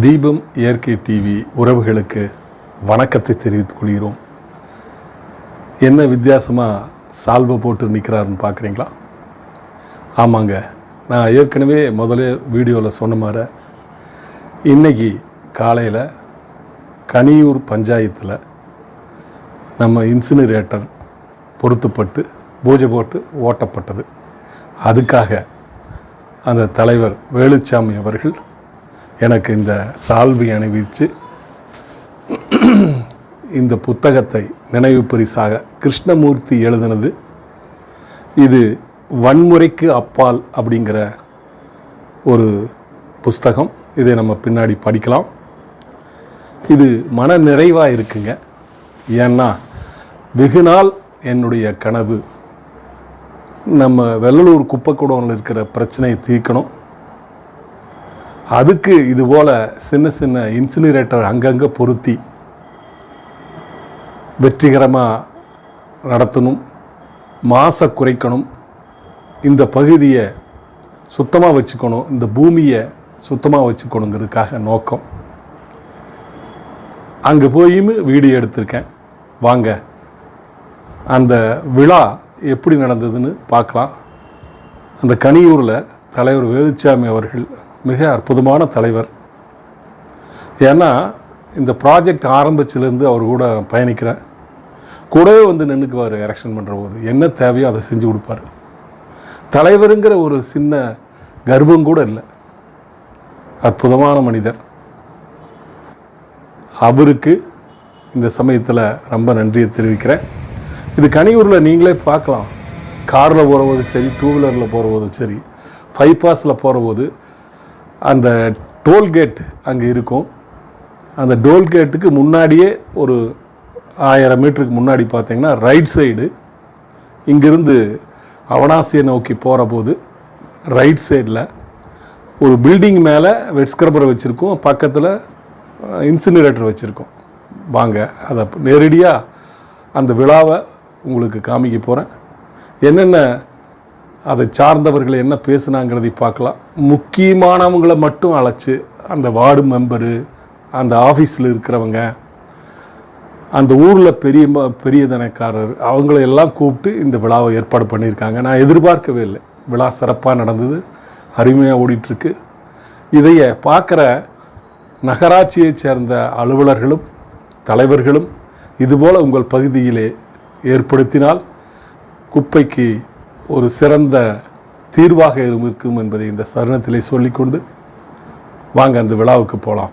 தீபம் இயற்கை டிவி உறவுகளுக்கு வணக்கத்தை தெரிவித்துக் கொள்கிறோம். என்ன வித்தியாசமாக சால்வை போட்டு நிற்கிறாருன்னு பார்க்குறீங்களா? ஆமாங்க. நான் ஏற்கனவே முதல்ல வீடியோவில் சொன்ன மாதிரி இன்னைக்கு காலையில் கனியூர் பஞ்சாயத்தில் நம்ம இன்சினரேட்டர் பொருத்தப்பட்டு பூஜை போட்டு ஓட்டப்பட்டது. அதுக்காக அந்த தலைவர் வேலுச்சாமி அவர்கள் எனக்கு இந்த சால்வி அணிவித்து இந்த புத்தகத்தை நினைவு பரிசாக கிருஷ்ணமூர்த்தி எழுதினது. இது வன்முறைக்கு அப்பால் அப்படிங்கிற ஒரு புஸ்தகம். இதை நம்ம பின்னாடி படிக்கலாம். இது மன நிறைவாக இருக்குங்க. ஏன்னா வெகு நாள் என்னுடைய கனவு. நம்ம வெள்ளலூர் குப்பைக்கூடம்ல இருக்கிற பிரச்சனையை தீர்க்கணும். அதுக்கு இது போல் சின்ன சின்ன இன்சினரேட்டர் அங்கங்கே பொருத்தி வெற்றிகரமாக நடத்தணும் மாசை குறைக்கணும் இந்த பகுதியை சுத்தமாக வச்சுக்கணும் இந்த பூமியை சுத்தமாக வச்சுக்கணுங்கிறதுக்காக நோக்கம். அங்கே போயும் வீடியோ எடுத்திருக்கேன். வாங்க அந்த விழா எப்படி நடந்ததுன்னு பார்க்கலாம். அந்த கனியூரில் தலைவர் வேலுச்சாமி அவர்கள் மிக அற்புதமான தலைவர். ஏன்னா இந்த ப்ராஜெக்ட் ஆரம்பிச்சிலேருந்து அவர் கூட பயணிக்கிறேன். கூடவே வந்து நின்றுக்குவார் எலெக்ஷன் பண்ணுற போது. என்ன தேவையோ அதை செஞ்சு கொடுப்பார். தலைவருங்கிற ஒரு சின்ன கர்வம் கூட இல்லை. அற்புதமான மனிதர். அவருக்கு இந்த சமயத்தில் ரொம்ப நன்றியை தெரிவிக்கிறேன். இது கனியூரில் நீங்களே பார்க்கலாம். காரில் போகிறபோது சரி டூ வீலரில் போகிறபோதும் சரி ஃபைபாஸில் போகிறபோது அந்த டோல்கேட் அங்கே இருக்கும். அந்த டோல்கேட்டுக்கு முன்னாடியே ஒரு ஆயிரம் மீட்டருக்கு முன்னாடி பார்த்தீங்கன்னா ரைட் சைடு இங்கிருந்து அவனாசியை நோக்கி போகிற போது ரைட் சைடில் ஒரு பில்டிங் மேலே வெட்ஸ்கிரப்பரை வச்சுருக்கோம். பக்கத்தில் இன்சினரேட்டர் வச்சுருக்கோம். வாங்க அதை நேரடியாக அந்த விழாவை உங்களுக்கு காமிக்க போகிறேன் என்னென்ன அதை சார்ந்தவர்கள் என்ன பேசுனாங்கிறதை பார்க்கலாம். முக்கியமானவங்களை மட்டும் அழைச்சி அந்த வார்டு மெம்பரு அந்த ஆஃபீஸில் இருக்கிறவங்க அந்த ஊரில் பெரிய ம- அவங்களையெல்லாம் அவங்கள எல்லாம் கூப்பிட்டு இந்த விழாவை ஏற்பாடு பண்ணியிருக்காங்க. நான் எதிர்பார்க்கவே இல்லை. விழா சிறப்பாக நடந்தது அருமையாக ஓடிட்டுருக்கு. இதைய பார்க்குற நகராட்சியைச் சேர்ந்த அலுவலர்களும் தலைவர்களும் இதுபோல் உங்கள் பகுதியிலே ஏற்படுத்தினால் குப்பைக்கு ஒரு சிறந்த தீர்வாக இருக்கும் என்பதை இந்த சரணத்திலே சொல்லிக்கொண்டு வாங்க அந்த விழாவுக்கு போகலாம்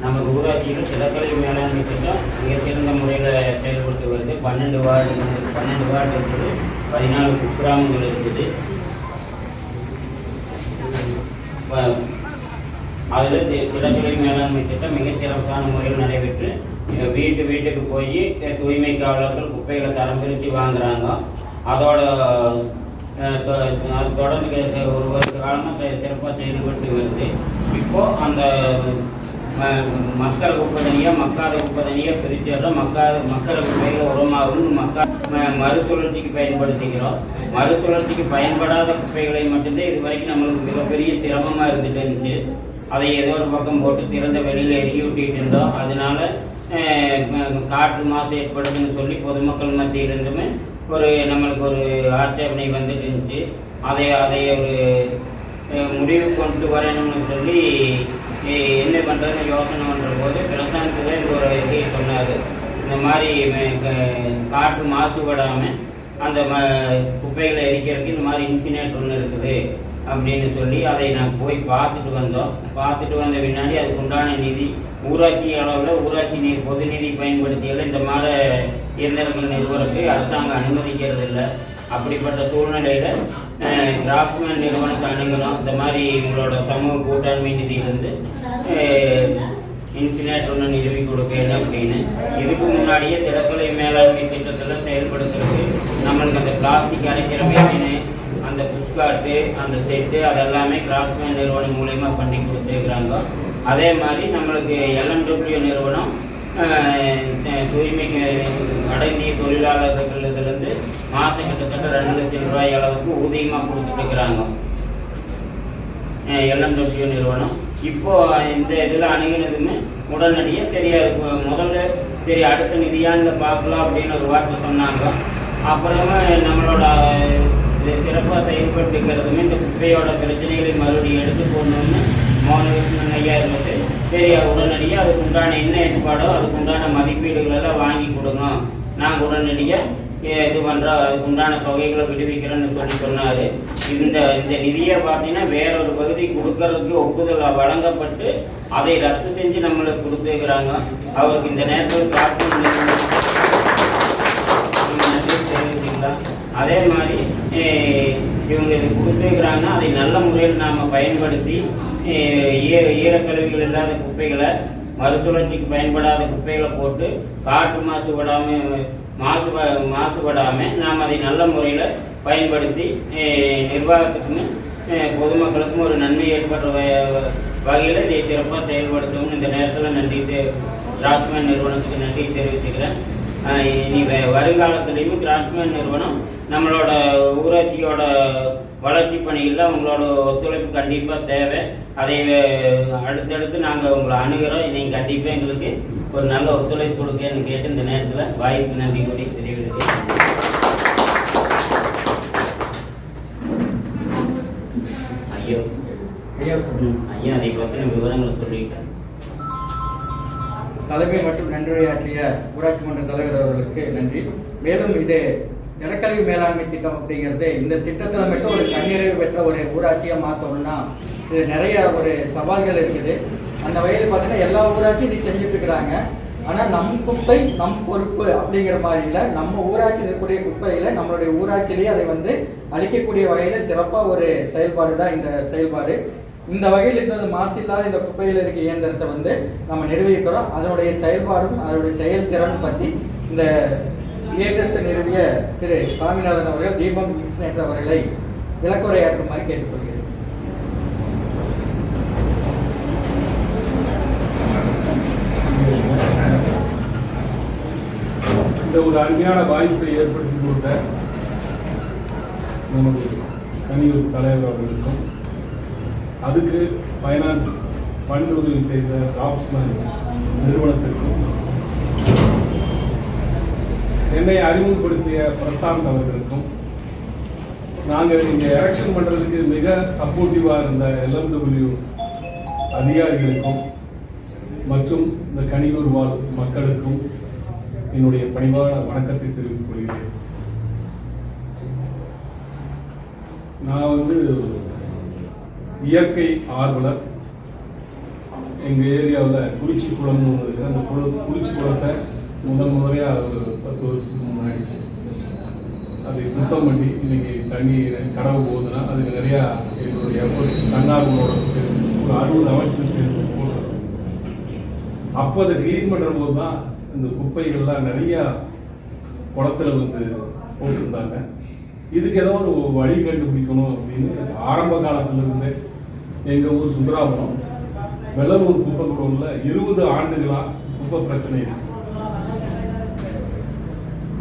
நமக்கு ஊராட்சியில் திடக்கலை மேலாண்மை திட்டம் மிக சிறந்த முறையில் செயல்பட்டு வருது. பன்னெண்டு வார்டு பன்னெண்டு வார்டு இருக்குது. பதினாலு குக்கிராமங்கள் இருக்குது. அதில் தி- மேலாண்மை திட்டம் மிக சிறப்பான முறையில் நடைபெற்று வீட்டு வீட்டுக்கு போய் தூய்மை காவலர்கள் குப்பைகளை தரம் பிரித்து வாங்குறாங்க. அதோட அது தொடர்ந்து ஒரு வருஷ காலமாக சிறப்பாக செயல்பட்டு வருது. இப்போ அந்த ம- மக்கள் குப்பை தனியாக மக்காத குப்பை தனியாக பிரிச்சிடுறோம் மக்காத மக்கள் குப்பைகள் உரமாகவும் மக்கா ம- மறுசுழற்சிக்கு பயன்படுத்திக்கிறோம். மறுசுழற்சிக்கு பயன்படாத குப்பைகளை மட்டும்தான் இது வரைக்கும் நம்மளுக்கு மிகப்பெரிய சிரமமாக இருந்துட்டு இருந்துச்சு. அதை ஏதோ ஒரு பக்கம் போட்டு திறந்த வெளியில் எரிய விட்டுக்கிட்டு இருந்தோம். அதனால காற்று மாசு ஏற்படுதுன்னு சொல்லி பொதுமக்கள் மத்தியிலிருந்துமே ஒரு நம்மளுக்கு ஒரு ஆட்சேபனை வந்துட்டு இருந்துச்சு அதை அதை ஒரு முடிவு கொண்டு வரணும்னு சொல்லி என்ன பண்ணுறதுன்னு யோசனை பண்ணுற போது பிரசாந்த் இந்த ஒரு இதை சொன்னார். இந்த மாதிரி காற்று மாசுபடாமல் அந்த ம குப்பைகளை எரிக்கிறதுக்கு இந்த மாதிரி இன்சினேட் ஒன்று இருக்குது. அப்படின்னு சொல்லி அதை நான் போய் பார்த்துட்டு வந்தோம். பார்த்துட்டு வந்த பின்னாடி அதுக்கு உண்டான நிதி ஊராட்சி அளவில் ஊராட்சி நீர் பொது நிதி பயன்படுத்தியெல்லாம் இந்த மாதிரி இயந்திரங்கள் நிறுவனத்துக்கு அரசாங்கம் அனுமதிக்கிறது இல்லை. அப்படிப்பட்ட சூழ்நிலையில் கிராஃப்ட்மேன் நிறுவனத்தை அணுகணும். இந்த மாதிரி உங்களோட சமூக கூட்டாண்மை நிதியிலிருந்து இன்சினேட் ஒன்று நிறுவி கொடுக்கணும் அப்படின்னு. இதுக்கு முன்னாடியே திடக்கலை மேலாண்மை திட்டத்தில் செயல்படுத்துறதுக்கு நம்மளுக்கு அந்த பிளாஸ்டிக் அரைக்கிற மிஷினு அந்த அந்த செட்டு அதெல்லாமே கிராஃப்ட்மேன் நிறுவனம் மூலயமா பண்ணி கொடுத்துருக்குறாங்க. அதே மாதிரி நம்மளுக்கு எல்என்டபிள்யூ நிறுவனம் தூய்மை அடங்கிய தொழிலாளர்கள் இதுலேருந்து மாதம் கிட்டத்தட்ட ரெண்டு லட்சம் ரூபாய் அளவுக்கு ஊதியமாக கொடுத்துட்டு இருக்கிறாங்க எல்எம்டபிள்யூ நிறுவனம். இப்போ இந்த இதில் அணுகினதுமே உடனடியாக தெரியாது அது முதல்ல சரி அடுத்த நிதியாண்டு பார்க்கலாம் அப்படின்னு ஒரு வார்த்தை சொன்னாங்க. அப்புறமா நம்மளோட இது சிறப்பாக செயல்பட்டுக்கிறதுமே இந்த குப்பையோட பிரச்சனைகளை மறுபடியும் எடுத்து போடணும்னு மோகனகிருஷ்ணன் ஐயா இருந்துட்டு சரி உடனடியாக அதுக்கு உண்டான என்ன ஏற்பாடோ அதுக்கு உண்டான மதிப்பீடுகளெல்லாம் வாங்கி கொடுங்க. நாங்கள் உடனடியாக இது பண்ணுறோம் அதுக்கு உண்டான தொகைகளை விடுவிக்கிறேன்னு சொல்லி சொன்னார். இந்த இந்த நிதியை பார்த்தீங்கன்னா வேறொரு பகுதி கொடுக்கறதுக்கு ஒப்புதல் வழங்கப்பட்டு அதை ரத்து செஞ்சு நம்மளுக்கு கொடுத்துருக்குறாங்க அவருக்கு இந்த நேரத்தில் காட்டு நன்றி அதே மாதிரி இவங்க இது கொடுத்துருக்குறாங்கன்னா அதை நல்ல முறையில் நாம் பயன்படுத்தி ஈர ஈரக்கழிவுகள் இல்லாத குப்பைகளை மறுசுழற்சிக்கு பயன்படாத குப்பைகளை போட்டு காற்று மாசுபடாமல் மாசுப மாசுபடாமல் நாம் அதை நல்ல முறையில் பயன்படுத்தி நிர்வாகத்துக்கும் பொதுமக்களுக்கும் ஒரு நன்மை ஏற்படுற வ- வகையில் இதை சிறப்பாக செயல்படுத்தவும் இந்த நேரத்தில் நன்றி தெ- நிறுவனத்துக்கு நன்றி தெரிவித்துக்கிறேன் இனி வருங்காலத்துலேயும் கிராஃப்ட்மேன் நிறுவனம் நம்மளோட ஊராட்சியோட வளர்ச்சி பணிகளில் உங்களோட ஒத்துழைப்பு கண்டிப்பாக தேவை. அதை அடுத்தடுத்து நாங்கள் உங்களை அணுகிறோம். நீங்கள் கண்டிப்பாக எங்களுக்கு ஒரு நல்ல ஒத்துழைப்பு கொடுக்கன்னு கேட்டு இந்த நேரத்தில் வாய்ப்பு நன்றி கூடி தெரிவிக்கிறேன் ஐயோ. ஐயா. ஐயா அதை பற்றின விவரங்களை சொல்லிட்டேன். தலைமை மற்றும் நன்றியாற்றிய ஊராட்சி மன்ற தலைவர் அவர்களுக்கு நன்றி. மேலும் இது நிலக்கழிவு மேலாண்மை திட்டம் அப்படிங்கிறது இந்த திட்டத்தில் மட்டும் ஒரு தன்னிறைவு பெற்ற ஒரு ஊராட்சியாக மாற்றோம்னா இது நிறைய ஒரு சவால்கள் இருக்குது. அந்த வகையில் பார்த்தீங்கன்னா எல்லா ஊராட்சியும் இது செஞ்சுட்டு இருக்கிறாங்க. ஆனால் நம் குப்பை நம் பொறுப்பு அப்படிங்கிற மாதிரியில் நம்ம ஊராட்சி இருக்கக்கூடிய குப்பையில் நம்மளுடைய ஊராட்சியிலேயே அதை வந்து அழிக்கக்கூடிய வகையில் சிறப்பாக ஒரு செயல்பாடு தான் இந்த செயல்பாடு. இந்த வகையில் இருந்தது மாசு இல்லாத இந்த குப்பையில் இருக்க இயந்திரத்தை வந்து நம்ம நிர்வகிக்கிறோம். அதனுடைய செயல்பாடும் அதனுடைய செயல்திறன் பற்றி இந்த இயந்திரத்தை நிறுவிய திரு சாமிநாதன் அவர்கள் தீபம் இன்சினேட்டர் அவர்களை விளக்குரையாற்றுமாறு கேட்டுக்கொள்கிறேன். இந்த ஒரு அருமையான வாய்ப்பை ஏற்படுத்தி கொடுத்த நமது கனியூர் தலைவர் அவர்களுக்கும் அதுக்கு ஃபைனான்ஸ் ஃபண்ட் உதவி செய்த ராப்ஸ்மேன் நிறுவனத்திற்கும் என்னை அறிமுகப்படுத்திய பிரசாந்த் அவர்களுக்கும் நாங்கள் இங்கே எலெக்ஷன் பண்ணுறதுக்கு மிக சப்போர்ட்டிவாக இருந்த எல்எம்டபிள்யூ அதிகாரிகளுக்கும் மற்றும் இந்த கனியூர் வாழ் மக்களுக்கும் என்னுடைய பணிவான வணக்கத்தை தெரிவித்துக் கொள்கிறேன். நான் வந்து இயற்கை ஆர்வலர். எங்கள் ஏரியாவில் குறிச்சி குளம்னு ஒன்று இருக்குது அந்த குள குறிச்சி குளத்தை முதல் முறையாக ஒரு பத்து வருஷத்துக்கு முன்னாடி அதை சுத்தம் பண்ணி இன்னைக்கு தண்ணி கடவு போகுதுன்னா அதுக்கு நிறையா எங்களுடைய எஃபர்ட் தன்னார்வலோட சேர்ந்து ஒரு அறுபது அமைப்பு சேர்ந்து போடுறோம். அப்போ அதை க்ளீன் பண்ணுற போது தான் இந்த குப்பைகள்லாம் நிறையா குளத்துல வந்து போட்டிருந்தாங்க. இதுக்கு ஏதோ ஒரு வழி கண்டுபிடிக்கணும் அப்படின்னு ஆரம்ப காலத்துல இருந்தே எங்கள் ஊர் சுந்தராபுரம். வெள்ளலூர் குப்பை குடோன்ல இருபது ஆண்டுகளாக குப்பை பிரச்சனை இருக்கு.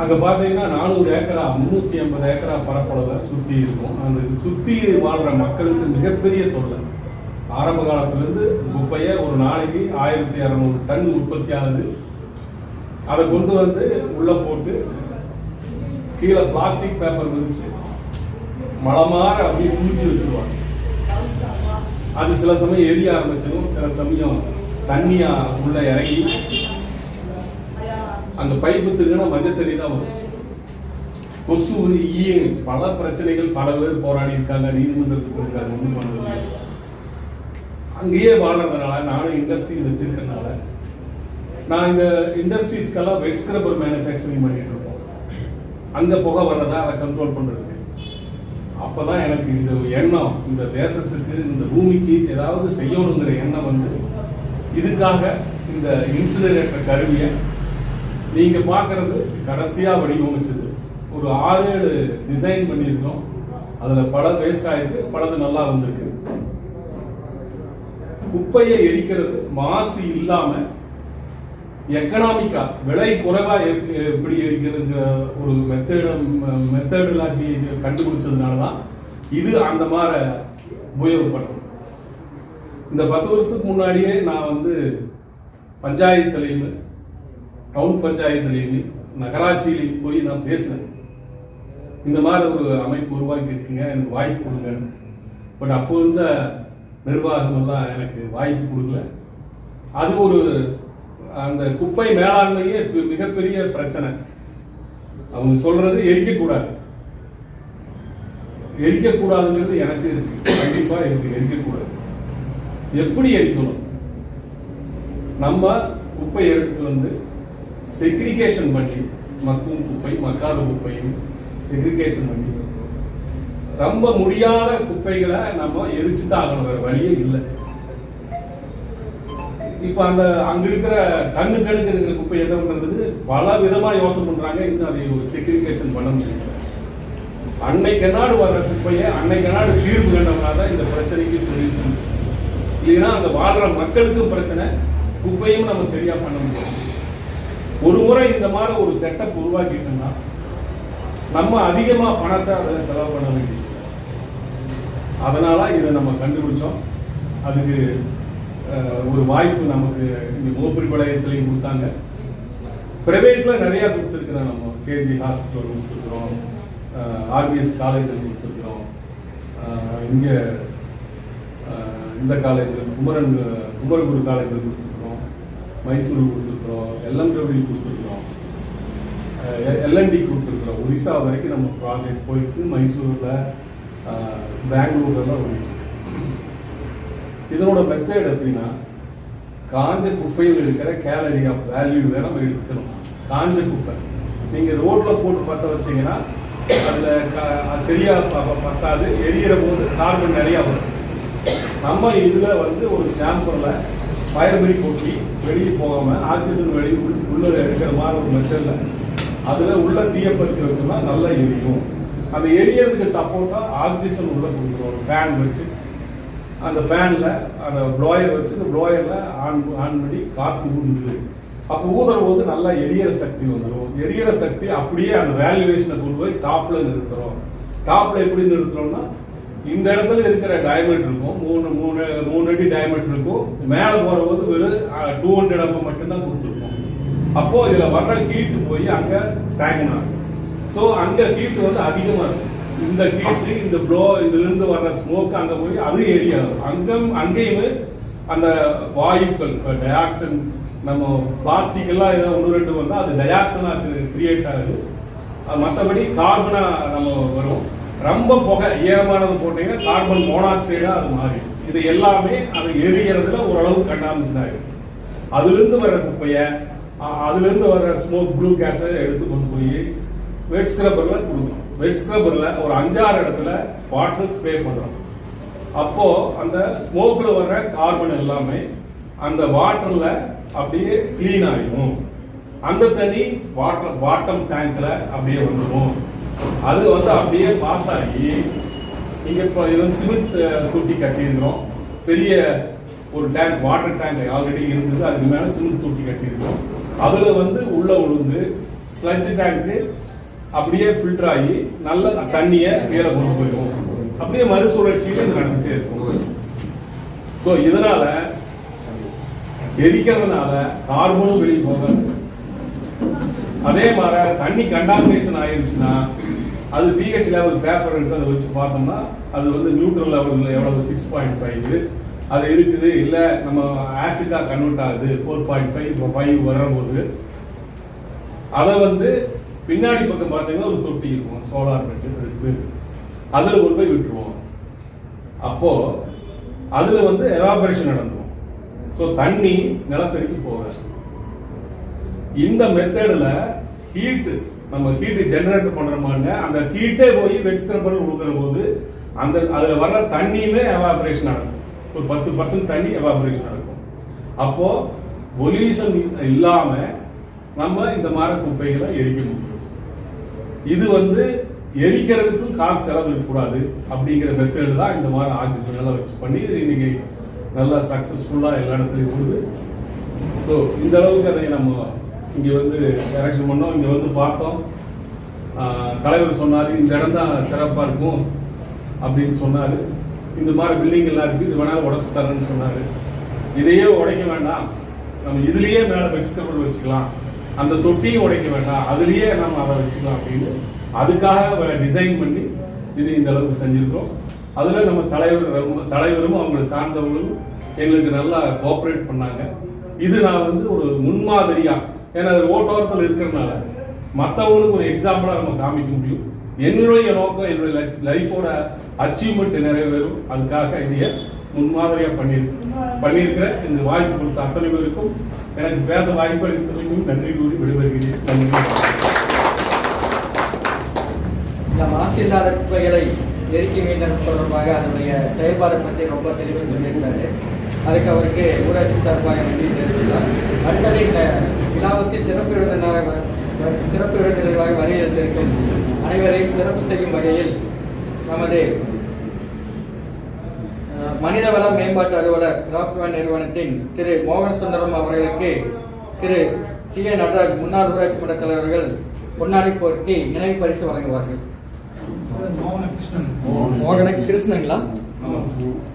அங்கே பார்த்தீங்கன்னா நானூறு ஏக்கரா முந்நூற்றி ஐம்பது ஏக்கரா பரப்பளவை சுற்றி இருக்கும். அந்த சுற்றி வாழ்கிற மக்களுக்கு மிகப்பெரிய தொல்லை. ஆரம்ப காலத்திலேருந்து குப்பையை ஒரு நாளைக்கு ஆயிரத்தி இரநூறு டன் உற்பத்தி ஆகுது. அதை கொண்டு வந்து உள்ளே போட்டு கீழே பிளாஸ்டிக் பேப்பர் விரிச்சு மலமாக அப்படியே குளிச்சு வச்சுருவாங்க. அது சில சமயம் எரிய ஆரம்பிச்சதும் சில சமயம் தண்ணியா உள்ள இறங்கி அந்த பைப்பு திருகினா மஞ்சள் தண்ணி தான் வரும். கொசு ஈ பல பிரச்சனைகள் பல பேர் போராடி இருக்காங்க நீதிமன்றத்துக்கு இருக்காங்க ஒன்றும் பண்ணதில்லை அங்கேயே வாழறதுனால நானும் இண்டஸ்ட்ரி வச்சிருக்கனால நான் இந்த இண்டஸ்ட்ரீஸ்க்கெல்லாம் வெட் ஸ்க்ரப்பர் மேனுஃபேக்சரிங் பண்ணிட்டு இருக்கோம். அங்கே புகை வர்றதா அதை கண்ட்ரோல் அப்போ தான் எனக்கு இந்த எண்ணம் இந்த தேசத்துக்கு இந்த பூமிக்கு ஏதாவது செய்யணுங்கிற எண்ணம் வந்து இதுக்காக இந்த இன்சினரேட்டர் கருவியை நீங்கள் பார்க்குறது கடைசியாக வடிவமைச்சது. ஒரு ஆறு ஏழு டிசைன் பண்ணியிருக்கோம். அதில் படம் வேஸ்ட் ஆகிட்டு பலது நல்லா வந்திருக்கு. குப்பையை எரிக்கிறது மாசு இல்லாமல் எக்கனாமிக்கா விலை குறைவா எப்படி இருக்குதுங்கிற ஒரு மெத்தேட மெத்தடாலஜி கண்டுபிடிச்சதுனால தான் இது அந்த மாதிரி உபயோகப்படுறது இந்த பத்து வருஷத்துக்கு முன்னாடியே நான் வந்து பஞ்சாயத்துலேயுமே டவுன் பஞ்சாயத்துலேயுமே நகராட்சியிலையும் போய் நான் பேசினேன். இந்த மாதிரி ஒரு அமைப்பு உருவாக்கி இருக்குங்க எனக்கு வாய்ப்பு கொடுங்க பட் அப்போ இருந்த நிர்வாகமெல்லாம் எனக்கு வாய்ப்பு கொடுக்கல. அது ஒரு அந்த குப்பை மேலாண்மையே மிகப்பெரிய பிரச்சனை. அவங்க சொல்றது எரிக்கக்கூடாது. எரிக்கக்கூடாதுங்கிறது எனக்கு இருக்கு. கண்டிப்பா இருக்கு எரிக்கக்கூடாது. எப்படி எரிக்கணும்? நம்ம குப்பை எடுத்துட்டு வந்து செக்ரிகேஷன் பண்ணி மக்கும் குப்பை மக்காத குப்பையும் செக்ரிகேஷன் பண்ணி ரொம்ப முடியாத குப்பைகளை நம்ம எரிச்சு தான் ஆகணும். வேற வழியே இல்லை. இப்போ அந்த அங்கே இருக்கிற கண்ணு கணக்கு இருக்கிற குப்பை என்ன பண்ணுறது பல விதமாக யோசனை பண்ணுறாங்க இன்னும் அதை ஒரு செக்ரிகேஷன் பண்ண முடியல. அன்னைக்கு நாடு வர்ற குப்பையை அன்னைக்கு நாடு தீர்வு கண்டோம்னா தான் இந்த பிரச்சனைக்கு சொல்யூஷன் இல்லைன்னா அந்த வாழ்ற மக்களுக்கும் பிரச்சனை. குப்பையும் நம்ம சரியாக பண்ண முடியாது. ஒரு முறை இந்த மாதிரி ஒரு செட்டப் உருவாக்கிட்டோம்னா நம்ம அதிகமாக பணத்தை அதில் செலவு பண்ண வேண்டியது. அதனால இதை நம்ம கண்டுபிடிச்சோம். அதுக்கு ஒரு வாய்ப்பு நமக்கு இங்கே மோப்பரி பாளையத்துலையும் கொடுத்தாங்க. பிரைவேட்ல நிறைய கொடுத்துருக்குறோம் நம்ம. கேஜி ஹாஸ்பிட்டல் கொடுத்துருக்குறோம். ஆர்பிஎஸ் காலேஜில் கொடுத்துருக்குறோம். இங்கே இந்த காலேஜில் குமரன் குமரகுரு காலேஜில் கொடுத்துருக்குறோம். மைசூர் கொடுத்துருக்குறோம். எல்எம்டபிள்யூ கொடுத்துருக்குறோம். எல்என்டி கொடுத்துருக்குறோம். ஒரிசா வரைக்கும் நம்ம ப்ராஜெக்ட் போயிட்டு மைசூரில் பெங்களூர்லாம் ஓடிட்டு இதனோட மெத்தட் அப்படின்னா காஞ்ச குப்பையில் இருக்கிற கேலரி ஆஃப் வேல்யூவை நம்ம எடுத்துக்கணும். காஞ்ச குப்பை. நீங்கள் ரோட்டில் போட்டு பற்ற வச்சீங்கன்னா அதில் சரியாக பற்றாது பத்தாது. எரியிற போது கார்பன் நிறையா வரும். நம்ம இதில் வந்து ஒரு சாம்பரில் ஃபயர் பிரி கொட்டி வெளியே போகாமல் ஆக்சிஜன் வெளியே உள்- உள்ள எடுக்கிற மாதிரி ஒரு மெத்தடில் அதில் உள்ள தீயப்படுத்தி வச்சோம்னா நல்லா எரியும். அந்த எரியறதுக்கு சப்போர்ட்டாக ஆக்சிஜன் உள்ளே கொடுக்குறோம் ஃபேன் வச்சு அந்த ஃபேனில் அந்த ப்ளோயர் வச்சு இந்த ப்ளோயரில் ஆன் ஆன் பண்ணி காற்று ஊடுது அப்போ ஊதுற போது நல்லா எரியற சக்தி வந்துடும் எரியற சக்தி அப்படியே அந்த வேல்யூவேஷனை கொண்டு போய் டாப்பில் நிறுத்துகிறோம் டாப்பில் எப்படி நிறுத்துறோம்னா இந்த இடத்துல இருக்கிற டயமண்ட் இருக்கும். மூணு மூணு மூணு அடி டயமண்ட் இருக்கும். மேலே போகிற போது வெறும் டூ ஹண்ட்ரட் எம்எம் மட்டும்தான் கொடுத்துருக்கோம் அப்போது இதில் வர்ற ஹீட் போய் அங்கே ஸ்டாக்ன் ஆகும். ஸோ அங்கே ஹீட் வந்து அதிகமாக இருக்கும். இந்த ஹீட்டு இந்த ப்ளோ இதுலேருந்து வர்ற ஸ்மோக் அங்கே போய் அது எரியாது அங்கே அங்கேயுமே அந்த வாயுக்கள் இப்போ டயாக்சன் நம்ம பிளாஸ்டிக் எல்லாம் ஏதோ ஒன்று ரெண்டு வந்தால் அது டயாக்சனாக கிரியேட் ஆகுது. மற்றபடி கார்பனாக நம்ம வரும். ரொம்ப புகை ஈரமானது போட்டீங்கன்னா கார்பன் மோனாக்சைடாக அது மாறி. இது எல்லாமே அது எரியறதுல ஓரளவு கண்டாமிஷன் ஆகிடும் அதுலேருந்து வர குப்பையை அதுலேருந்து வர ஸ்மோக் ப்ளூ கேஸை எடுத்து கொண்டு போய் வெட் ஸ்க்ரப்பரில் கொடுக்கணும். வெட் ஒரு அஞ்சாறு இடத்துல வாட்டர் ஸ்ப்ரே பண்ணுறோம் அப்போ அந்த ஸ்மோக்ல வர்ற கார்பன் எல்லாமே அந்த வாட்டர்ல அப்படியே க்ளீன் ஆயிடும் அந்த தண்ணி வாட்டர் வாட்டம் டேங்க்ல அப்படியே வந்துடும் அது வந்து அப்படியே பாஸ் ஆகி இங்க இப்போ இது வந்து சிமெண்ட் தொட்டி கட்டியிருந்தோம் பெரிய ஒரு டேங்க் வாட்டர் டேங்க் ஆல்ரெடி இருந்தது. அதுக்கு மேலே சிமெண்ட் தொட்டி கட்டியிருந்தோம் அதில் வந்து உள்ளே விழுந்து ஸ்லட்ஜ் டேங்க்கு அப்படியே ஃபில்டர் ஆகி நல்ல தண்ணியை மேலே கொண்டு போயிடும். அப்படியே மறுசுழற்சியில் இது நடந்துகிட்டே இருக்கும். ஸோ இதனால எரிக்கிறதுனால கார்பனும் வெளியே போகாது. அதே மாதிரி தண்ணி கண்டாமினேஷன் ஆயிருச்சுன்னா அது பிஹெச் லெவல் பேப்பர் எடுத்து அதை வச்சு பார்த்தோம்னா அது வந்து நியூட்ரல் லெவலில் எவ்வளவு? சிக்ஸ் பாயிண்ட் ஃபைவ் அது இருக்குது. இல்லை நம்ம ஆசிடாக கன்வெர்ட் ஆகுது. ஃபோர் பாயிண்ட் ஃபைவ் ஃபைவ் வரும்போது அதை வந்து பின்னாடி பக்கம் பார்த்தீங்கன்னா ஒரு தொட்டி இருக்கும். சோலார் பெட்டு இருக்கு. அதில் கொண்டு போய் விட்டுருவோம். அப்போது அதில் வந்து எவாபரேஷன் நடந்துடும் ஸோ தண்ணி நிலத்தடிக்கு போகாது. இந்த மெத்தடில் ஹீட்டு நம்ம ஹீட்டு ஜெனரேட் பண்ணுறோமாங்க அந்த ஹீட்டே போய் வெஜிடபிள் கொடுக்குற போது அந்த அதில் வர்ற தண்ணியுமே எவாபரேஷன் நடக்கும். ஒரு பத்து பர்சன்ட் தண்ணி எவாபரேஷன் நடக்கும். அப்போ பொல்யூஷன் இல்லாமல் நம்ம இந்த மாதிரி குப்பைகளை எரிக்க முடியும். இது வந்து எரிக்கிறதுக்கும் காசு செலவிடக்கூடாது அப்படிங்கிற மெத்தட் தான் இந்த மாதிரி ஆக்சிஜன் எல்லாம் வச்சு பண்ணி இன்னைக்கு நல்லா சக்ஸஸ்ஃபுல்லாக எல்லா இடத்துலையும் ஓடுது ஸோ இந்த அளவுக்கு அதை நம்ம இங்கே வந்து டைரக்ஷன் பண்ணோம். இங்கே வந்து பார்த்தோம். தலைவர் சொன்னார் இந்த இடம் தான் சிறப்பாக இருக்கும் அப்படின்னு சொன்னார். இந்த மாதிரி பில்டிங் எல்லாம் இருக்குது இது வேணாலும் உடச்சு தரேன்னு சொன்னார். இதையே உடைக்க வேண்டாம். நம்ம இதுலேயே மேலே வெஜிடபிள் வச்சுக்கலாம். அந்த தொட்டியை உடைக்க வேண்டாம். அதுலேயே நம்ம அதை வச்சுக்கலாம் அப்படின்னு அதுக்காக டிசைன் பண்ணி இது இந்த அளவுக்கு செஞ்சுருக்கோம். அதில் நம்ம தலைவர் தலைவரும் அவங்களை சார்ந்தவங்களும் எங்களுக்கு நல்லா கோஆப்ரேட் பண்ணாங்க. இது நான் வந்து ஒரு முன்மாதிரியா ஏன்னா அது ஓட்டோரத்தில் இருக்கிறனால மற்றவங்களுக்கு ஒரு எக்ஸாம்பிளாக நம்ம காமிக்க முடியும். என்னுடைய நோக்கம் என்னுடைய லைஃபோட அச்சீவ்மெண்ட் நிறைவேறும். அதுக்காக இதையே முன்மாதிரியாக பண்ணியிருக்கு பண்ணியிருக்கிற இந்த வாய்ப்பு கொடுத்த அத்தனை பேருக்கும் எனக்கு பேச வாய்ப்பு அளித்தமைக்கும் நன்றி கூறி விடுபடுகிறேன் நன்றி. இந்த மாசு இல்லாத குப்பைகளை எரிக்க வேண்டும் தொடர்பாக அதனுடைய செயல்பாடு பற்றி ரொம்ப தெளிவாக சொல்லியிருந்தாரு அதுக்கு அவருக்கு ஊராட்சி சார்பாக நன்றி தெரிவித்தார் அடுத்தது இந்த விழாவுக்கு சிறப்பு விருந்தினராக சிறப்பு விருந்தினர்களாக வருகிறதற்கும் அனைவரையும் சிறப்பு செய்யும் வகையில் நமது மனிதவள மேம்பாட்டு அலுவலர் கிராஃப்ட்வேன் நிறுவனத்தின் திரு மோகன் சுந்தரம் அவர்களுக்கு திரு சி ஏ நடராஜ் முன்னாள் ஊராட்சி மன்ற தலைவர்கள் பொன்னாடி போட்டி நினைவு பரிசு வழங்குவார்கள். மோகன கிருஷ்ணன் கிருஷ்ணங்களா?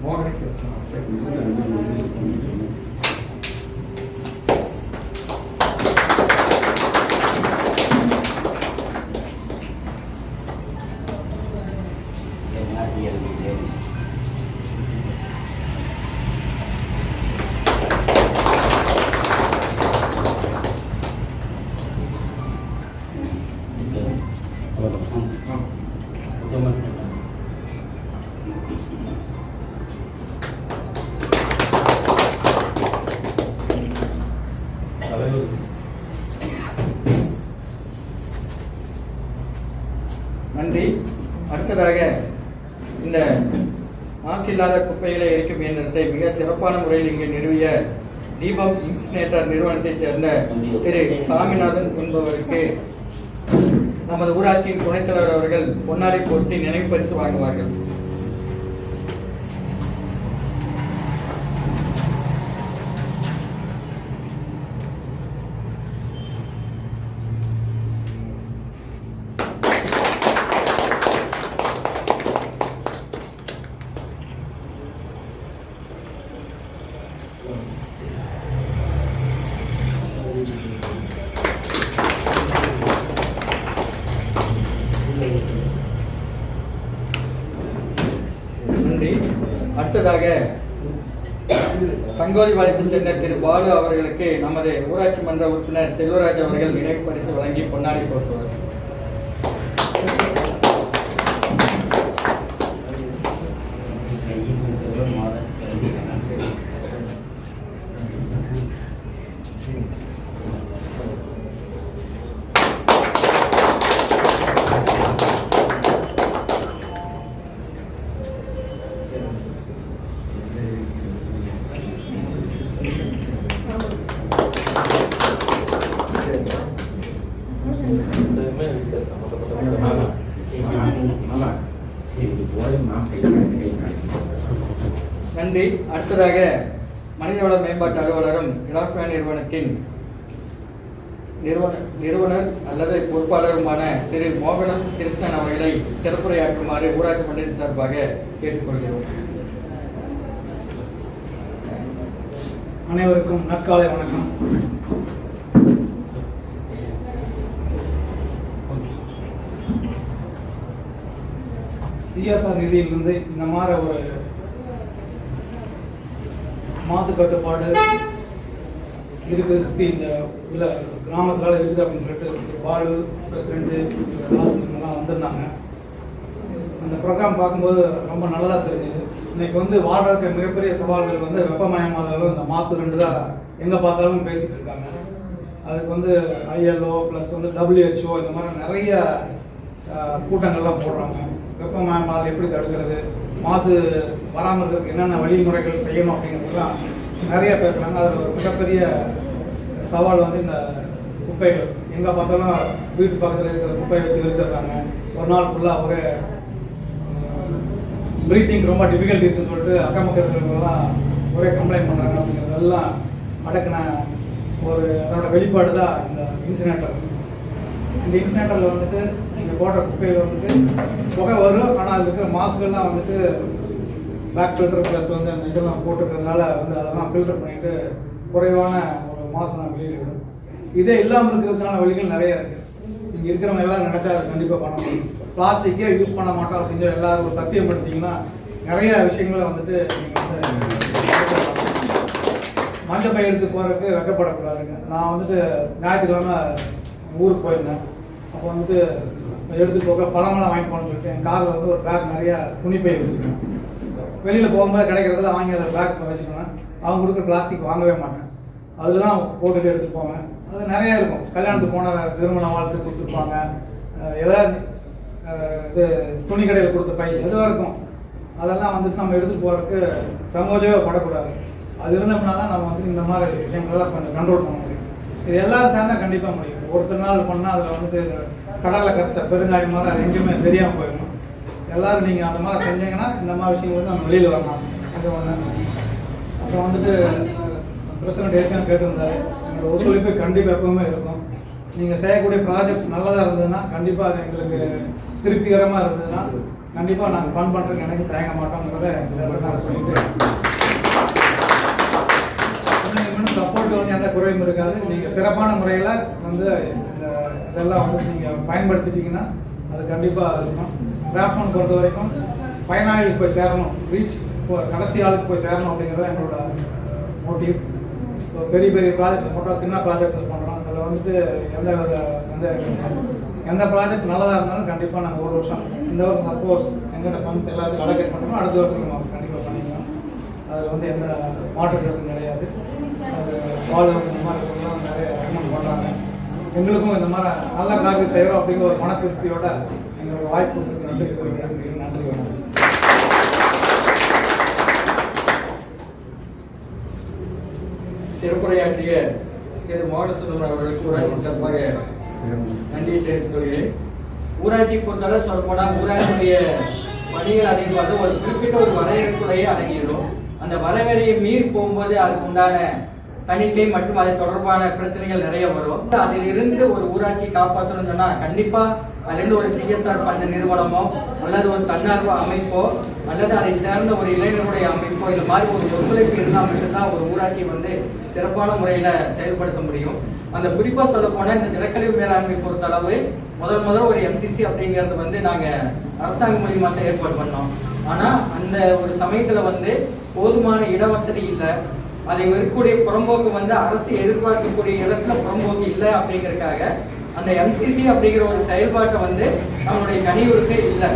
மோகன கிருஷ்ணன். தலைவர் சிறப்பான முறையில் இங்கு நிறுவிய தீபம் இன்சினேட்டர் நிறுவனத்தைச் சேர்ந்த திரு சாமிநாதன் என்பவருக்கு நமது ஊராட்சியின் துணைத் தலைவர் அவர்கள் பொன்னாடை பொருத்தி நினைவு பரிசு வாங்குவார்கள் நன்றி அடுத்ததாக ரங்கோலி பாளையத்தை சேர்ந்த திரு பாலு அவர்களுக்கு நமது ஊராட்சி மன்ற உறுப்பினர் செல்வராஜ் அவர்கள் நினைவு பரிசு வழங்கி பொன்னாடி போட்டுவார். நன்றி. அடுத்ததாக மனிதவள மேம்பாட்டு அலுவலரும் கிராஃப்ட்வேன் நிறுவனத்தின் நிறுவன நிறுவனர் அல்லது பொறுப்பாளருமான திரு மோகனன் கிருஷ்ணன் அவர்களை சிறப்புரையாற்றுமாறு ஊராட்சி மன்றத்தின் சார்பாக கேட்டுக்கொள்கிறோம். அனைவருக்கும் நற்காலை வணக்கம். சிஎஸ்ஆர் நிதியிலிருந்து இந்த மாதிரி ஒரு மாசு கட்டுப்பாடு இருக்குது சுற்றி இந்த உள்ள கிராமத்தில் இருக்குது அப்படின்னு சொல்லிட்டு பாலு பிரசிடென்ட்டு எல்லாம் வந்திருந்தாங்க. அந்த ப்ரோக்ராம் பார்க்கும்போது ரொம்ப நல்லதாக தெரிஞ்சுது. இன்னைக்கு வந்து வாழ்றதுக்கு மிகப்பெரிய சவால்கள் வந்து வெப்பமயமாதலும் இந்த மாசு ரெண்டு தான் எங்கே பார்த்தாலும் பேசிட்டு இருக்காங்க. அதுக்கு வந்து ஐஎல்ஓ ப்ளஸ் வந்து டபிள்யூஹெச்ஓ இந்த மாதிரி நிறைய கூட்டங்கள்லாம் போடுறாங்க. வெப்பமயமாதல் எப்படி தடுக்கிறது? மாசு வராமல் இருக்கிறதுக்கு என்னென்ன வழிமுறைகள் செய்யணும் அப்படிங்கிறதுலாம் நிறைய பேசுகிறாங்க அதில் ஒரு மிகப்பெரிய சவால் வந்து இந்த குப்பைகள். எங்கே பார்த்தாலும் வீட்டு பக்கத்தில் இருக்கிற குப்பையை வச்சு விரிச்சிடுறாங்க ஒரு நாள் ஃபுல்லாக ஒரே ப்ரீத்திங் ரொம்ப டிஃபிகல்ட் இருக்குன்னு சொல்லிட்டு அக்கம் பக்கத்தில் ஒரே கம்ப்ளைண்ட் பண்ணுறாங்க அப்படிங்கிறதெல்லாம் அடக்கின ஒரு அதோட வெளிப்பாடு தான் இந்த இன்சினேட்டர் இந்த இன்சினேட்டரில் வந்துட்டு நீங்கள் போடுற குப்பையில் வந்துட்டு புகை வரும். ஆனால் அதுக்கு மாஸ்கெல்லாம் வந்துட்டு பேக் ஃபில்டர் ப்ளஸ் வந்து அந்த இதெல்லாம் போட்டுருக்கிறதுனால வந்து அதெல்லாம் ஃபில்டர் பண்ணிட்டு குறைவான ஒரு மாசம் தான் வெளியில் விடும் இதே இல்லாமல் இருக்கிறதுக்கான வழிகள் நிறைய இருக்குது இங்கே இருக்கிறவங்க எல்லாம் நினச்சா அதை கண்டிப்பாக பண்ண முடியும். பிளாஸ்டிக்கே யூஸ் பண்ண மாட்டோம் அப்படிங்கிற எல்லாரும் ஒரு சத்தியம் படுத்திங்கன்னா நிறைய விஷயங்களை வந்துட்டு நீங்கள் வந்து மஞ்சள் பை எடுத்து போகிறதுக்கு வெக்கப்படக்கூடாதுங்க. நான் வந்துட்டு ஞாயிற்றுக்கிழமை ஊருக்கு போயிருந்தேன். அப்போ வந்துட்டு எடுத்து போக பழமெல்லாம் வாங்கிட்டு போகணும்னு சொல்லிட்டு என் காரில் வந்து ஒரு பேக் நிறையா துணிப்பை வச்சுருக்கேன் வெளியில் போகும்போது கிடைக்கிறதுல வாங்கி அதை பேக் வச்சுக்குவேன் அவங்க கொடுக்குற பிளாஸ்டிக் வாங்கவே மாட்டேன். அதில் தான் போட்டுட்டு எடுத்துகிட்டு போவேன். அது நிறைய இருக்கும். கல்யாணத்துக்கு போன திருமண வாழ்த்து கொடுத்துருப்பாங்க. எதாவது ஏதாவது இது துணி கடையில் கொடுத்த பை எதுவாக இருக்கும். அதெல்லாம் வந்துட்டு நம்ம எடுத்துகிட்டு போகிறதுக்கு சமோஜமே படக்கூடாது. அது இருந்தோம்னா தான் நம்ம வந்து இந்த மாதிரி விஷயங்கள்லாம் கொஞ்சம் கண்ட்ரோல் பண்ண முடியும். இது எல்லாரும் சேர்ந்தால் கண்டிப்பாக முடியும். ஒருத்தர் நாள் பண்ணால் அதில் வந்துட்டு கடலில் கிடச்ச பெருங்காயம் மாதிரி அது எங்கேயுமே தெரியாமல் போயிடும். எல்லோரும் நீங்கள் அந்த மாதிரி செஞ்சீங்கன்னா இந்த மாதிரி விஷயங்கள் வந்து நம்ம வெளியில் வரலாம். அது ஒன்று அப்புறம் வந்துட்டு பிரசிடண்ட் ஏற்கனவே கேட்டிருந்தாரு. எங்களோட ஒத்துழைப்பு கண்டிப்பாக எப்பவுமே இருக்கும். நீங்கள் செய்யக்கூடிய ப்ராஜெக்ட்ஸ் நல்லதாக இருந்ததுன்னா கண்டிப்பாக அது எங்களுக்கு திருப்திகரமாக இருந்ததுன்னா கண்டிப்பாக நாங்கள் ஃபன் பண்ணுறதுக்கு எனக்கு தயங்க மாட்டோங்கிறத இந்த நான் சொல்லிட்டு இன்னும் சப்போர்ட் வந்து எந்த குறையும் இருக்காது. நீங்கள் சிறப்பான முறையில் வந்து இதெல்லாம் வந்து நீங்கள் பயன்படுத்திட்டீங்கன்னா அது கண்டிப்பாக இருக்கும். கிராஃபோன் பொறுத்த வரைக்கும் பயனாளிகளுக்கு போய் சேரணும். ரீச் கடைசி ஆளுக்கு போய் சேரணும் அப்படிங்கிறது எங்களோட மோட்டிவ் ஸோ பெரிய பெரிய ப்ராஜெக்ட்ஸ் பண்ணுறோம் சின்ன ப்ராஜெக்ட்ஸ் பண்ணுறோம் அதில் வந்துட்டு எந்த வித சந்தேகம் எந்த ப்ராஜெக்ட் நல்லதாக இருந்தாலும் கண்டிப்பாக நாங்கள் ஒரு வருஷம் இந்த வருஷம் சப்போஸ் எங்கிட்ட ஃபண்ட்ஸ் எல்லாத்துக்கும் அலோகேட் பண்ணுறோம் அடுத்த வருஷம் நம்ம கண்டிப்பாக பண்ணிக்கலாம். அதில் வந்து எந்த மாற்று கிடையாது. அது ஃபாலோ இந்த மாதிரி இருக்கிறவங்க நிறைய ரெக்கமெண்ட் பண்ணுறாங்க எங்களுக்கும் இந்த மாதிரி நல்ல காரியம் செய்கிறோம் அப்படிங்கிற ஒரு மன திருப்தியோட எங்களோட வாய்ப்பு நன்றி நன்றி வணக்கம். சிறப்புரையாற்றிய திரு மோகன சுந்தரம் அவர்களுக்கு ஊராட்சி சார்பாக நன்றியை தெரிவித்துக் கொள்கிறேன். ஊராட்சி பொறுத்தவரை சொல்லப்போனால் ஊராட்சியுடைய பணிகள் அப்படிங்கிறது ஒரு குறிப்பிட்ட ஒரு வரையறைக்குள்ளேயே அடங்கிடும். அந்த வரையறையை மீறி போகும்போது அதுக்கு உண்டான தணிக்கை மற்றும் அது தொடர்பான பிரச்சனைகள் நிறைய வரும். அதிலிருந்து ஒரு ஊராட்சி காப்பாற்றணும்னு சொன்னா கண்டிப்பா அதிலிருந்து ஒரு சிஎஸ்ஆர் ஃபண்ட் நிறுவனமோ அல்லது ஒரு தன்னார்வ அமைப்போ அல்லது அதை சேர்ந்த ஒரு இளைஞர்களுடைய அமைப்போ இந்த மாதிரி ஒரு ஒத்துழைப்பு இருந்தால் மட்டும்தான் ஒரு ஊராட்சி வந்து சிறப்பான முறையில செயல்படுத்த முடியும். அந்த குறிப்பா சொல்ல போனா இந்த தினக்கழிவு மேலாண்மை பொறுத்தளவு முதல் முதல் ஒரு எம்சிசி அப்படிங்கிறது வந்து நாங்க அரசாங்க மூலியமாக தான் ஏற்பாடு பண்ணோம். ஆனா அந்த ஒரு சமயத்துல வந்து போதுமான இடவசதி இல்லை. அதை இருக்கக்கூடிய புறம்போக்கு வந்து அரசு எதிர்பார்க்கக்கூடிய இடத்துல புறம்போக்கு இல்லை அப்படிங்கறதுக்காக அந்த எம்சிசி அப்படிங்கிற ஒரு செயல்பாட்டை வந்து நம்மளுடைய கனிவுக்கு இல்லை.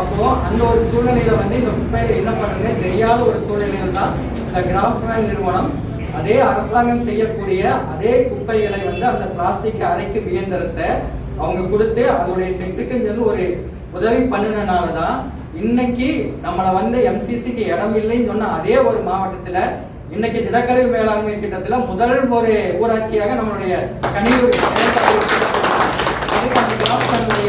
அப்போ அந்த ஒரு சூழ்நிலையில வந்து இந்த குப்பையில என்ன பண்ணுறது தெரியாத ஒரு சூழ்நிலையில தான் இந்த கிராஃப்ட்மேன் நிறுவனம் அதே அரசாங்கம் செய்யக்கூடிய அதே குப்பைகளை வந்து அந்த பிளாஸ்டிக் அரைக்கும் இயந்திரத்தை அவங்க கொடுத்து அதோடைய செட்டுக்கு வந்து ஒரு உதவி பண்ணினால தான் இன்னைக்கு நம்மளை வந்து எம்சிசிக்கு இடம் இல்லைன்னு சொன்ன அதே ஒரு மாவட்டத்துல இன்னைக்கு திடக்கழிவு மேலாண்மை திட்டத்துல முதல் ஒரு ஊராட்சியாக நம்மளுடைய கனிவுடைய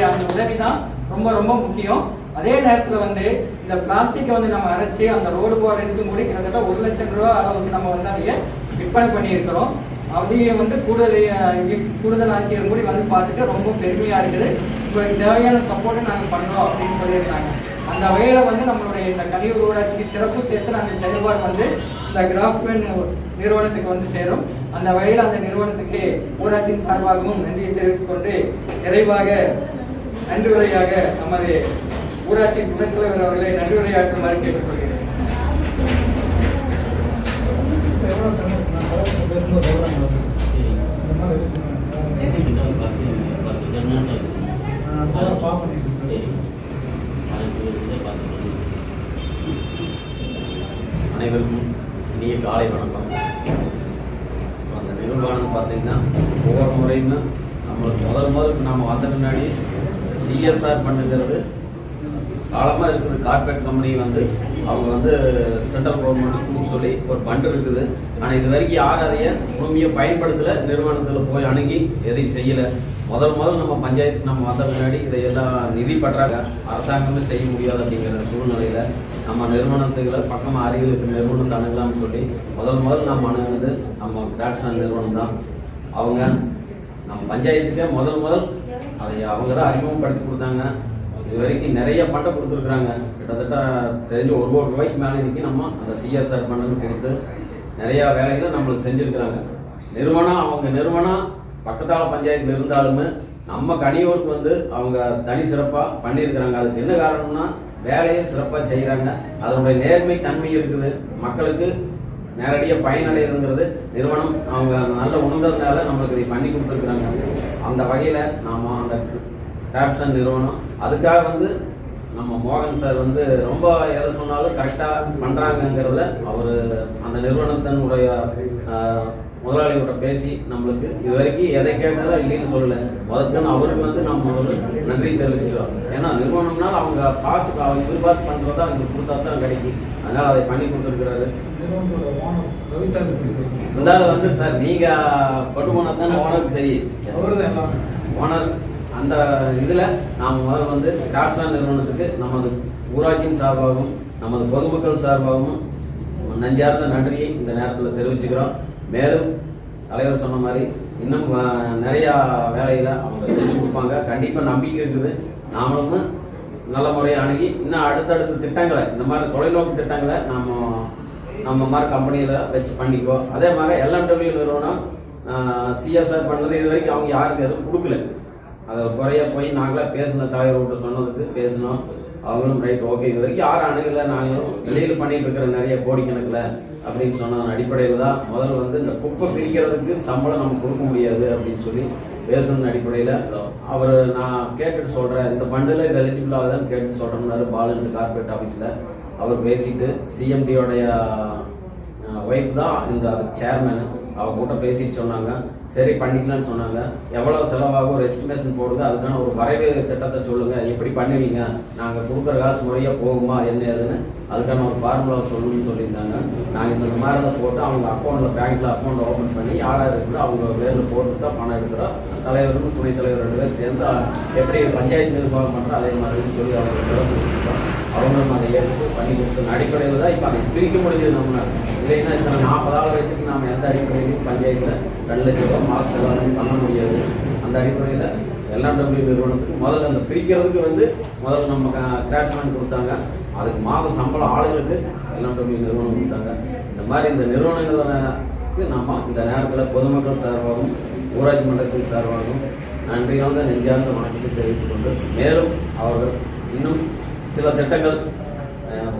அந்த உதவி தான் ரொம்ப ரொம்ப முக்கியம். அதே நேரத்தில் வந்து இந்த பிளாஸ்டிக்கை வந்து நம்ம அரைச்சி அந்த ரோடு போகிற இதுக்கு கூட கிட்டத்தட்ட ஒரு லட்சம் ரூபா அளவுக்கு நம்ம வந்து அதைய விற்பனை பண்ணியிருக்கிறோம். அதையும் வந்து கூடுதல் கூடுதல் ஆட்சியர் கூட வந்து பார்த்துட்டு ரொம்ப பெருமையாக இருக்குது. இப்போ தேவையான சப்போர்ட்டை நாங்கள் பண்ணோம் அப்படின்னு சொல்லியிருந்தாங்க. அந்த வகையில் வந்து நம்மளுடைய இந்த கழிவு ஊராட்சிக்கு சிறப்பு சேர்த்து அந்த செயல்பாடு வந்து இந்த கிராஃப்ட்மேன் நிறுவனத்துக்கு வந்து சேரும். அந்த வகையில் அந்த நிறுவனத்துக்கு ஊராட்சியின் சார்பாகவும் நன்றியை தெரிவித்துக் கொண்டு நிறைவாக நன்றி உரையாக நமது ஊராட்சி துணைத் தலைவர் அவர்களை நன்றி உரையாற்றுமாறு கேட்டுக்கொள்கிறேன். அனைவருக்கும் இனிய காலை வணக்கம். அந்த நிர்வாணம் பார்த்தீங்கன்னா ஒவ்வொரு முறையுமே நம்மளுக்கு முதல் முதல் நம்ம வந்த முன்னாடி சிஎஸ்ஆர் பண்ணுங்கிறது காலமாக இருக்குது. கார்பரேட் கம்பெனி வந்து அவங்க வந்து சென்ட்ரல் கவர்மெண்ட்டுக்கு சொல்லி ஒரு பண்டு இருக்குது. ஆனால் இது வரைக்கும் யாரும் அதைய முழுமையாக பயன்படுத்தலை? நிறுவனத்தில் போய் அணுகி எதையும் செய்யலை. முதல் முதல் நம்ம பஞ்சாயத்துக்கு நம்ம வந்த முன்னாடி இதையெல்லாம் நிதி பற்றாக அரசாங்கமே செய்ய முடியாது அப்படிங்கிற சூழ்நிலையில் நம்ம நிறுவனத்துகளை பக்கமாக அருகில் இருக்கிற நிறுவனம் அணுகலாம்னு சொல்லி முதல் முதல் நம்ம அணுகுனது நம்ம கிராட்ஸான் நிறுவனம் தான். அவங்க நம்ம பஞ்சாயத்துக்கே முதல் முதல் அதை அவங்க தான் அறிமுகப்படுத்தி கொடுத்தாங்க. இது வரைக்கும் நிறைய பண்டை கொடுத்துருக்குறாங்க. கிட்டத்தட்ட தெரிஞ்சு ஒரு கோடி ரூபாய்க்கு மேலே இன்றைக்கி நம்ம அந்த சிஎஸ்ஆர் பண்டம் கொடுத்து நிறையா வேலைகளை நம்மளுக்கு செஞ்சுருக்குறாங்க. நிறுவனம் அவங்க நிறுவனம் பக்கத்தால் பஞ்சாயத்தில் இருந்தாலுமே நம்ம கனியூருக்கு வந்து அவங்க தனி சிறப்பாக பண்ணியிருக்கிறாங்க. அதுக்கு என்ன காரணம்னா வேலையை சிறப்பாக செய்கிறாங்க அதனுடைய நேர்மை தன்மை இருக்குது. மக்களுக்கு நேரடியாக பயனடைகிறதுங்கிறது நிறுவனம் அவங்க நல்ல உணர்ந்ததுனால நம்மளுக்கு இதை பண்ணி கொடுத்துருக்குறாங்க. அந்த வகையில் நாம் அந்த கேப்சன் நிறுவனம் அதுக்காக வந்து நம்ம மோகன் சார் வந்து ரொம்ப எதை சொன்னாலும் கரெக்டாக பண்ணுறாங்கங்கிறதுல அவர் அந்த நிறுவனத்தினுடைய முதலாளியோட பேசி நம்மளுக்கு இது வரைக்கும் எதை கேட்டாலும் இல்லைன்னு சொல்லலை. முதற்கன்னு அவருக்கு வந்து நம்ம ஒரு நன்றி தெரிவிச்சுக்கிறோம். ஏன்னா நிறுவனம்னால அவங்க பார்த்து அவங்க எதிர்பார்த்து பண்ணுறதா அவங்க கொடுத்தா தான் கிடைக்கும் அதனால் அதை பண்ணி கொடுத்துருக்கிறாரு. இருந்தாலும் வந்து சார் நீங்கள் போனால் தானே ஓனருக்கு தெரியும். ஓனர் அந்த இதில் நாம் முதல்ல வந்து கிராஃப்ட்ஸ்மேன் நிறுவனத்துக்கு நமது ஊராட்சியின் சார்பாகவும் நமது பொதுமக்கள் சார்பாகவும் நெஞ்சார்ந்த நன்றியை இந்த நேரத்தில் தெரிவிச்சுக்கிறோம். மேலும் தலைவர் சொன்ன மாதிரி இன்னும் நிறையா வேலைகளை அவங்க செஞ்சு கொடுப்பாங்க. கண்டிப்பாக நம்பிக்கை இருக்குது. நாமளும் நல்ல முறையை அணுகி இன்னும் அடுத்தடுத்த திட்டங்களை இந்த மாதிரி தொலைநோக்கு திட்டங்களை நாம் நம்ம மாதிரி கம்பெனியில் வச்சு பண்ணிக்குவோம். அதே மாதிரி எல்எம்டபிள்யூ நிறுவனம் சிஎஸ்ஆர் பண்ணது இது வரைக்கும் அவங்க யாருக்கு எதுவும் கொடுக்கல. அதை குறைய போய் நாங்களே பேசின தலைவர்கிட்ட சொன்னதுக்கு பேசினோம். அவங்களும் ரைட் ஓகே இது வரைக்கும் யாரும் அணுகலை நாங்களும் வெளியில் பண்ணிகிட்டு இருக்கிற நிறைய கோடிக்கணக்கில் அப்படின்னு சொன்ன அடிப்படையில் தான் முதல்ல வந்து இந்த குப்பை பிரிக்கிறதுக்கு சம்பளம் நம்ம கொடுக்க முடியாது அப்படின்னு சொல்லி பேசுன அடிப்படையில் அவர் நான் கேட்டுட்டு சொல்கிறேன் இந்த ஃபண்டில் இது எலிஜிபிள் ஆகுதான்னு கேட்டு சொல்கிறேன்னாரு பாலுன்ட்டு கார்பரேட் ஆஃபீஸில் அவர் பேசிட்டு சிஎம்டியோடைய ஒய்ஃப் தான் இந்த அதுக்கு சேர்மேனு அவங்க கூட பேசிட்டு சொன்னாங்க. சரி பண்ணிக்கலாம்னு சொன்னாங்க. எவ்வளோ செலவாகும்? ஒரு எஸ்டிமேஷன் போடுங்க. அதுக்கான ஒரு வரைவு திட்டத்தை சொல்லுங்கள் எப்படி பண்ணுவீங்க. நாங்கள் கொடுக்குற காசு முறையாக போகுமா? என்ன ஏதுன்னு அதுக்கான ஒரு ஃபார்முலா சொல்லணும்னு சொல்லியிருந்தாங்க. நாங்கள் இந்த மாதிரி தான் போட்டு அவங்க அக்கௌண்ட்டில் பேங்க்கில் அக்கௌண்ட் ஓப்பன் பண்ணி யாராக இருக்குதோ அவங்க பேரில் போட்டு தான் பணம் எடுக்கிறோம் தலைவரும் துணைத் தலைவர் ரெண்டு பேரும் சேர்ந்து எப்படி பஞ்சாயத்து நிர்வாகம் பண்ணுறோம் அதே மாதிரி சொல்லி அவங்க அவங்களும் அதை ஏற்று பண்ணி கொடுத்த அடிப்படையில் தான் இப்போ அதை பிரிக்க முடியுது நம்மளால் இல்லைன்னா இத்தனை நாற்பது ஆள் வச்சுட்டு நாம் எந்த அடிப்படையிலையும் பஞ்சாயத்தில் ரெண்டு லட்ச ரூபா மாச செலவு பண்ண முடியாது. அந்த அடிப்படையில் எல்லாம் டபிள்யூ நிறுவனத்துக்கு முதல்ல அந்த பிரிக்கிறதுக்கு வந்து முதல்ல நம்ம கிராட்ஸ்மேன் கொடுத்தாங்க. அதுக்கு மாத சம்பளம் ஆளுங்களுக்கு எல்லாம் டபிள்யூ நிறுவனம் கொடுத்தாங்க. இந்த மாதிரி இந்த நிறுவனங்களுக்கு நம்ம இந்த நேரத்தில் பொதுமக்கள் சார்பாகவும் ஊராட்சி மன்றத்தின் சார்பாகவும் நன்றியார்ந்த நெஞ்சார்ந்த வணக்கத்தை தெரிவித்துக் கொண்டு மேலும் அவர்கள் இன்னும் சில திட்டங்கள்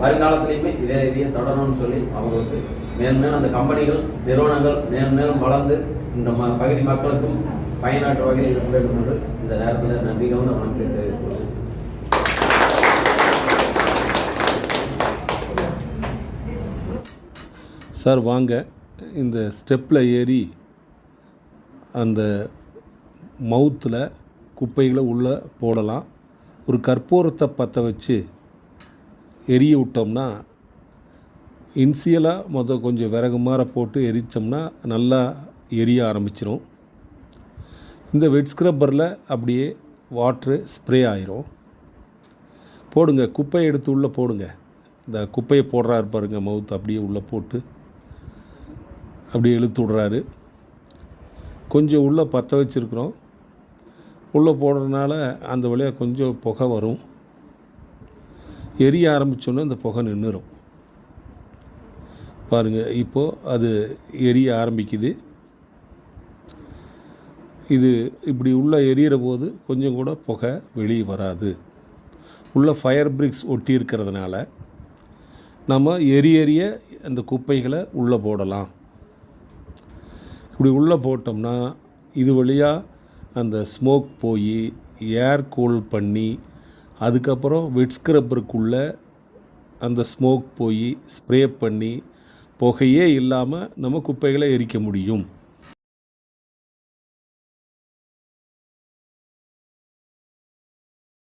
வருங்காலத்திலையுமே இதே ரீதியாக தொடரணும்னு சொல்லி அவங்களுக்கு மேன்மேலும் அந்த கம்பெனிகள் நிறுவனங்கள் மேலும் மேலும் வளர்ந்து இந்த ம பகுதி மக்களுக்கும் பயனாற்று வகையில் இருக்க வேண்டும் என்று இந்த நேரத்தில் நன்றி கலந்த வணக்கத்தை தெரிவித்துக் கொள்கிறேன் சார் வாங்க. இந்த ஸ்டெப்பில் ஏறி அந்த மவுத்தில் குப்பைகளை உள்ளே போடலாம். ஒரு கற்பூரத்தை பற்ற வச்சு எரிய விட்டோம்னா இன்சியலாக மொதல் கொஞ்சம் விறகு மாற போட்டு எரித்தோம்னா நல்லா எரிய ஆரம்பிச்சிரும். இந்த வெட் ஸ்க்ரப்பரில் அப்படியே வாட்ரு ஸ்ப்ரே ஆயிரும். போடுங்க. குப்பையை எடுத்து உள்ளே போடுங்க. இந்த குப்பையை போடுறாரு பாருங்கள் மவுத் அப்படியே உள்ளே போட்டு. அப்படியே இழுத்து விட்றாரு. கொஞ்சம் உள்ளே பற்ற வச்சுருக்குறோம். உள்ளே போடுறதுனால அந்த வழியாக கொஞ்சம் புகை வரும். எரிய ஆரம்பித்தோன்னே அந்த புகை நின்றுரும் பாருங்கள் இப்போது அது எரிய ஆரம்பிக்குது. இது இப்படி உள்ளே எரியிற போது கொஞ்சம் கூட புகை வெளியே வராது. உள்ள ஃபயர் பிரிக்ஸ் ஒட்டி இருக்கிறதுனால நம்ம எரிய எரிய அந்த குப்பைகளை உள்ளே போடலாம். இப்படி உள்ளே போட்டோம்னா இது வழியாக அந்த ஸ்மோக் போய் ஏர் கூல் பண்ணி அதுக்கப்புறம் வெட் ஸ்க்ரப்பருக்குள்ளே அந்த ஸ்மோக் போய் ஸ்ப்ரே பண்ணி புகையே இல்லாமல் நம்ம குப்பைகளை எரிக்க முடியும்.